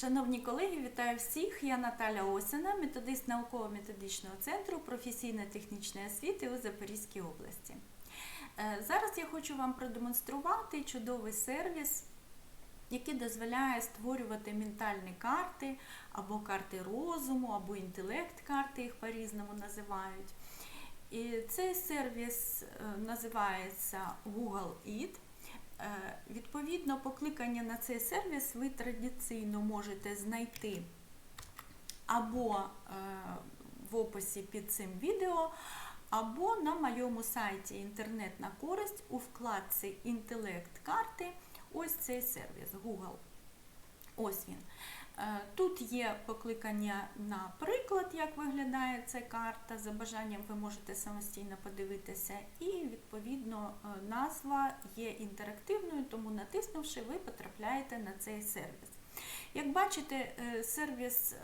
Шановні колеги, вітаю всіх! Я Наталя Осіна, методист науково-методичного центру професійно-технічної освіти у Запорізькій області. Е, Зараз я хочу вам продемонструвати чудовий сервіс, який дозволяє створювати ментальні карти або карти розуму, або інтелект-карти, їх по-різному називають. І цей сервіс е, називається Google It. Е, Відповідно, покликання на цей сервіс ви традиційно можете знайти або е, в описі під цим відео, або на моєму сайті Інтернет на користь у вкладці Інтелект-карти. Ось цей сервіс Google. Ось він. Е, Тут є покликання на приклад, як виглядає ця карта. За бажанням ви можете самостійно подивитися. І, відповідно, е, назва є інтерактивною, тому натиснувши, ви потрапляєте на цей сервіс. Як бачите, е, сервіс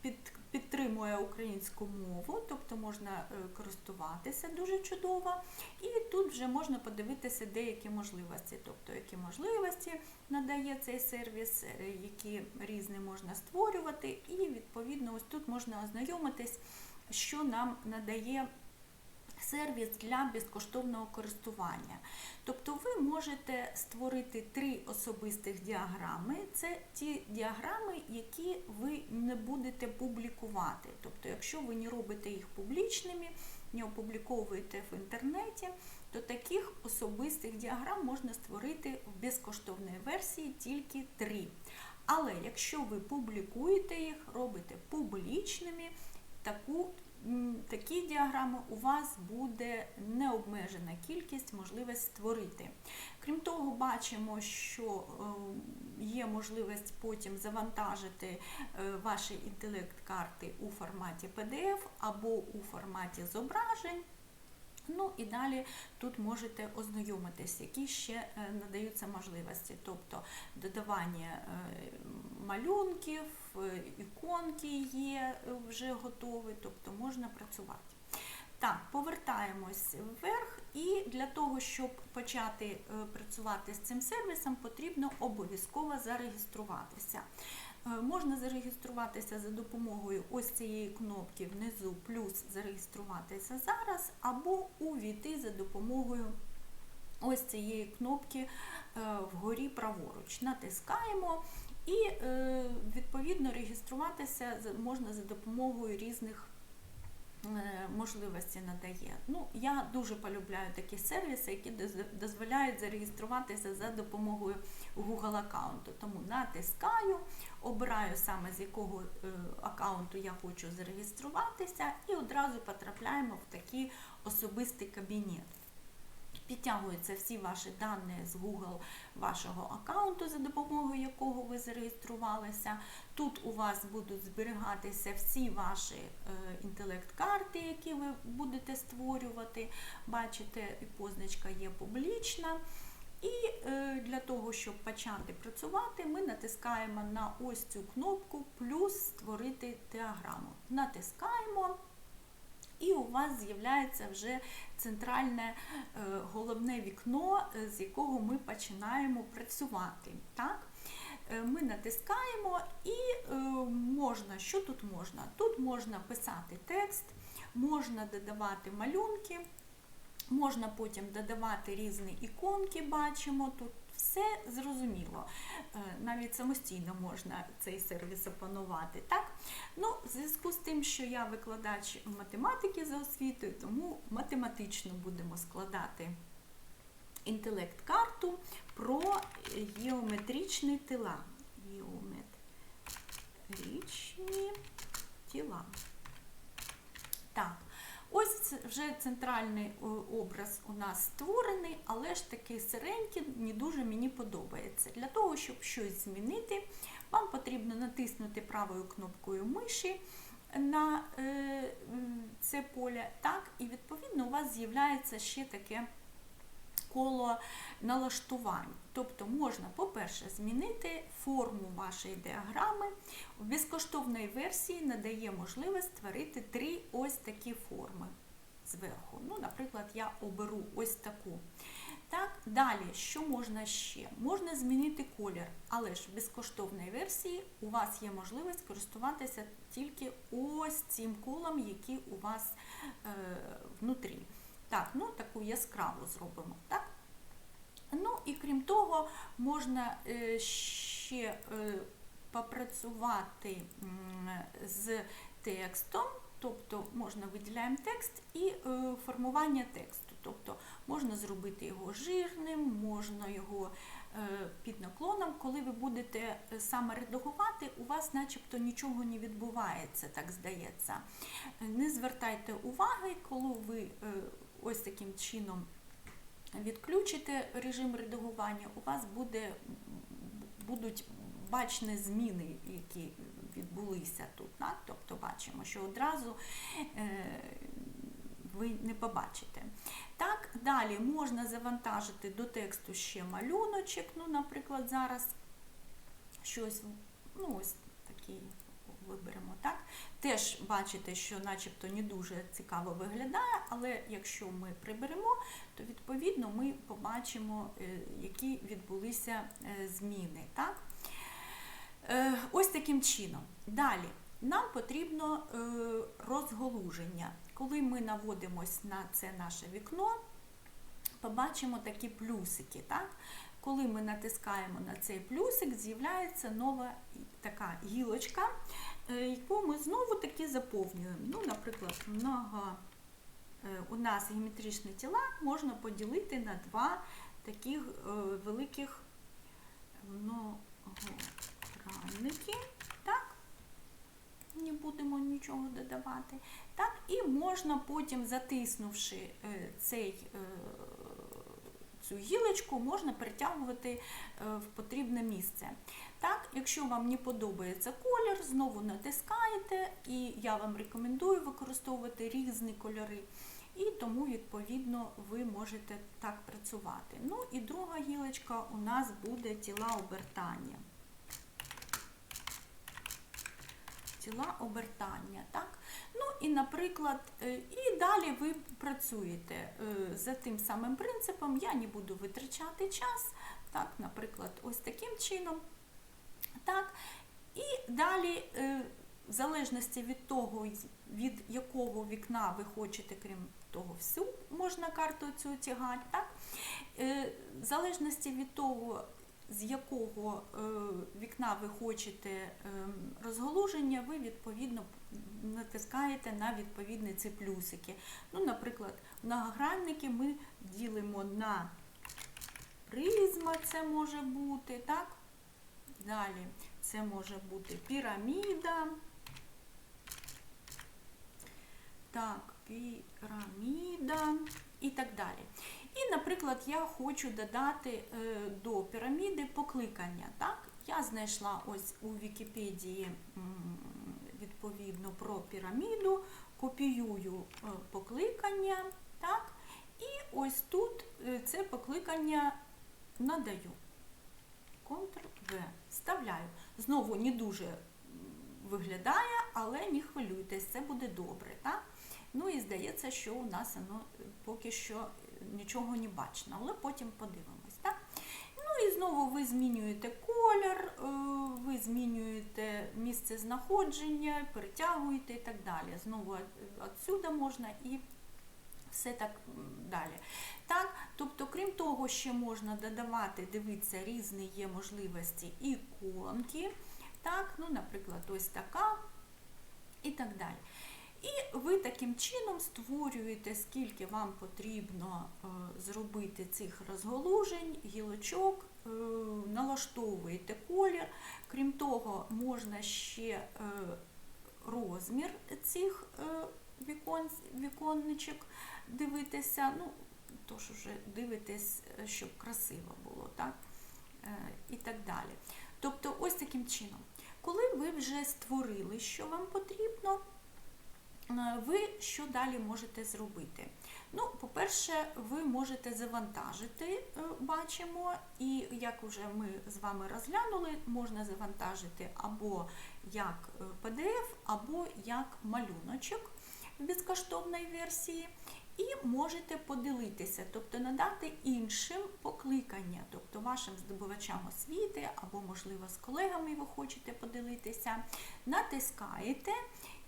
під, підтримує українську мову, тобто можна е, користуватися дуже чудово. І тут вже можна подивитися деякі можливості, тобто які можливості надає цей сервіс, е, які різні можна створювати, і відповідно ось тут можна ознайомитись, що нам надає. Сервіс для безкоштовного користування. Тобто ви можете створити три особистих діаграми. Це ті діаграми, які ви не будете публікувати. Тобто, якщо ви не робите їх публічними, не опубліковуєте в інтернеті, то таких особистих діаграм можна створити в безкоштовній версії тільки три. Але якщо ви публікуєте їх, робите публічними, таку такі діаграми у вас буде необмежена кількість можливість створити. Крім того, бачимо, що е, є можливість потім завантажити е, ваші інтелект-карти у форматі PDF або у форматі зображень. Ну і далі тут можете ознайомитись, які ще е, надаються можливості, тобто додавання малюнків, е, іконки є е, вже готові, тобто можна працювати. Так, повертаємось вверх, і для того, щоб почати е, працювати з цим сервісом, потрібно обов'язково зареєструватися. Можна зареєструватися за допомогою ось цієї кнопки внизу, плюс зареєструватися зараз, або увійти за допомогою ось цієї кнопки вгорі праворуч. Натискаємо і е, відповідно реєструватися можна за допомогою різних е, можливості надає. Ну, я дуже полюбляю такі сервіси, які дозволяють зареєструватися за допомогою Google аккаунту. Тому натискаю, обираю саме з якого е, аккаунту я хочу зареєструватися, і одразу потрапляємо в такий особистий кабінет. Підтягуються всі ваші дані з Google вашого аккаунту, за допомогою якого ви зареєструвалися. Тут у вас будуть зберігатися всі ваші е, інтелект-карти, які ви будете створювати. Бачите, позначка є публічна. І е, для того, щоб почати працювати, ми натискаємо на ось цю кнопку плюс створити діаграму. Натискаємо. І у вас з'являється вже центральне е, головне вікно, е, з якого ми починаємо працювати. Так? Е, Ми натискаємо і можна, що тут можна? Тут можна писати текст, можна додавати малюнки, можна потім додавати різні іконки, бачимо тут. Все зрозуміло, Е, навіть самостійно можна цей сервіс опанувати. Так? Ну, в зв'язку з тим, що я викладач математики за освітою, тому математично будемо складати інтелект-карту про геометричні тила. Геометричні тіла. Так, ось це вже центральний образ у нас створений, але ж такий сиренький не дуже мені подобається. Для того, щоб щось змінити, вам потрібно натиснути правою кнопкою миші на е, це поле, так, і відповідно у вас з'являється ще таке коло налаштувань. Тобто можна, по-перше, змінити форму вашої діаграми. В безкоштовній версії надає можливість створити три ось такі форми зверху. Ну, наприклад, я оберу ось таку. Так, далі, що можна ще? Можна змінити колір, але ж в безкоштовній версії у вас є можливість користуватися тільки ось цим колом, який у вас е, внутрі. Так, ну таку яскраву зробимо. Так? Ну і крім того, можна е, ще е, попрацювати з текстом, тобто можна виділяємо текст і е, формування тексту. Тобто можна зробити його жирним, можна його під наклоном. Коли ви будете саме редагувати, у вас начебто нічого не відбувається, так здається. Не звертайте уваги, коли ви ось таким чином відключите режим редагування, у вас буде, будуть бачні зміни, які відбулися тут. Так? Тобто бачимо, що одразу е, ви не побачите. Так, далі можна завантажити до тексту ще малюночок, ну, наприклад, зараз щось, ну, ось такий виберемо, так? Теж бачите, що начебто не дуже цікаво виглядає, але якщо ми приберемо, то відповідно ми побачимо, е, які відбулися е, зміни. Так? Е, Ось таким чином. Далі. Нам потрібно розголуження. Коли ми наводимось на це наше вікно, побачимо такі плюсики. Так? Коли ми натискаємо на цей плюсик, з'являється нова така гілочка, яку ми знову таки заповнюємо. Ну, наприклад, много, е, у нас геометричні тіла можна поділити на два таких е, великих многогранники. Так? Не будемо нічого додавати. Так, і можна потім, затиснувши е, цей, е, цю гілочку, можна перетягувати е, в потрібне місце. Так, якщо вам не подобається колір, знову натискаєте, і я вам рекомендую використовувати різні кольори. І тому, відповідно, ви можете так працювати. Ну і друга гілочка у нас буде тіла обертання. тіла обертання. Так? Ну і, наприклад, е, і далі ви працюєте е, за тим самим принципом, я не буду витрачати час, так, наприклад, ось таким чином. Так? І далі, е, в залежності від того, від якого вікна ви хочете, крім того, всю можна карту цю тягати, так? в залежності від того, з якого е, вікна ви хочете е, розголуження, ви відповідно натискаєте на відповідні ці плюсики. Ну, Наприклад, многогранники ми ділимо на призма, це може бути, так? Далі це може бути піраміда. Так, піраміда і так далі. І, наприклад, я хочу додати е, до піраміди покликання. Так? Я знайшла ось у Вікіпедії відповідно про піраміду, копіюю е, покликання. Так? І ось тут е, це покликання надаю. Ctrl-V. Вставляю. Знову не дуже виглядає, але не хвилюйтесь, це буде добре. Так? Ну і здається, що у нас воно поки що нічого не бачно, але потім подивимось. Так? Ну і знову ви змінюєте колір, ви змінюєте місце знаходження, перетягуєте і так далі. Знову відсюди можна і все так далі. Так, Тобто, крім того, ще можна додавати, дивитися, різні є можливості іконки. Так, ну, Наприклад, ось така і так далі. І ви таким чином створюєте, скільки вам потрібно е, зробити цих розголужень, гілочок, е, налаштовуєте колір. Крім того, можна ще е, розмір цих вікон, віконничок дивитися. Ну, тож вже дивитесь, щоб красиво було, так? І так далі. Тобто, ось таким чином, коли ви вже створили, що вам потрібно. Ви що далі можете зробити? Ну, По-перше, ви можете завантажити, бачимо, і як вже ми з вами розглянули, можна завантажити або як PDF, або як малюночок в безкоштовній версії. І можете поділитися, тобто надати іншим покликання, тобто вашим здобувачам освіти або, можливо, з колегами ви хочете поділитися. Натискаєте.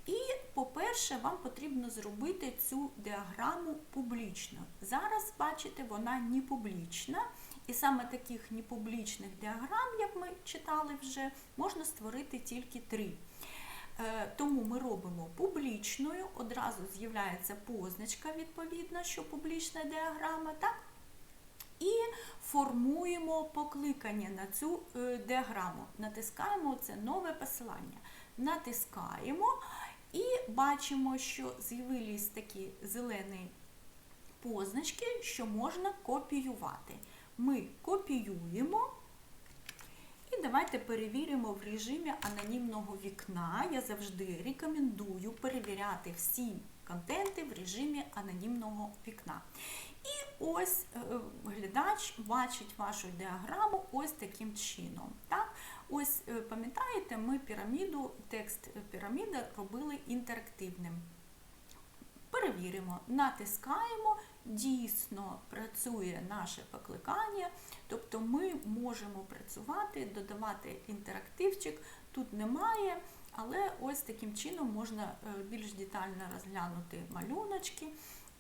І, по-перше, вам потрібно зробити цю діаграму публічно. Зараз, бачите, вона не публічна. І саме таких непублічних діаграм, як ми читали вже, можна створити тільки три. Е, Тому ми робимо публічною, одразу з'являється позначка, відповідно, що публічна діаграма, так? І формуємо покликання на цю е, діаграму. Натискаємо це нове посилання. Натискаємо і бачимо, що з'явились такі зелені позначки, що можна копіювати. Ми копіюємо. Давайте перевіримо в режимі анонімного вікна. Я завжди рекомендую перевіряти всі контенти в режимі анонімного вікна. І ось е, глядач бачить вашу діаграму ось таким чином. Так? Ось е, пам'ятаєте, ми піраміду, текст піраміди робили інтерактивним. Перевіримо, натискаємо, дійсно працює наше покликання, тобто ми можемо працювати, додавати інтерактивчик. Тут немає, але ось таким чином можна е, більш детально розглянути малюночки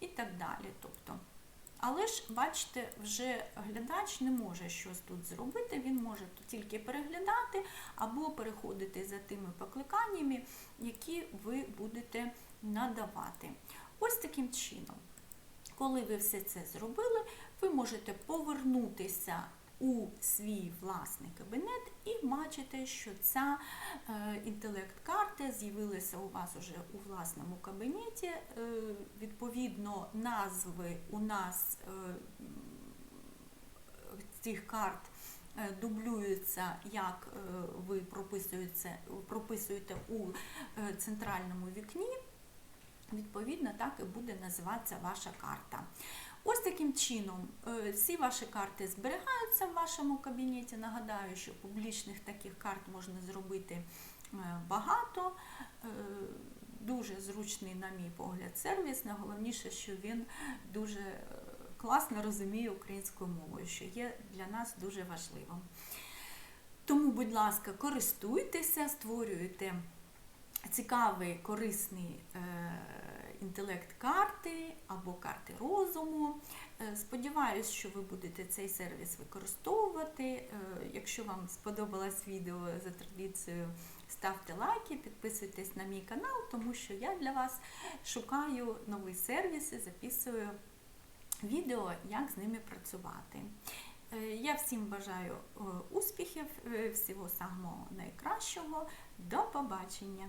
і так далі. Тобто, але ж, бачите, вже глядач не може щось тут зробити, він може тільки переглядати або переходити за тими покликаннями, які ви будете надавати. Ось таким чином. Коли ви все це зробили, ви можете повернутися у свій власний кабінет і бачите, що ця е, інтелект-карта з'явилася у вас уже у власному кабінеті. Е, відповідно, назви у нас е, цих карт дублюються, як ви прописуєте, у центральному вікні. Відповідно, так і буде називатися ваша карта. Ось таким чином е, всі ваші карти зберігаються в вашому кабінеті. Нагадаю, що публічних таких карт можна зробити е, багато. Е, Дуже зручний, на мій погляд, сервіс. Найголовніше, що він дуже класно розуміє українською мовою, що є для нас дуже важливим. Тому, будь ласка, користуйтеся, створюйте цікавий, корисний інтелект карти або карти розуму. Е, Сподіваюсь, що ви будете цей сервіс використовувати. Е, Якщо вам сподобалось відео за традицією, ставте лайки, підписуйтесь на мій канал, тому що я для вас шукаю нові сервіси, записую відео, як з ними працювати. Е, Я всім бажаю успіхів, всього самого найкращого. До побачення!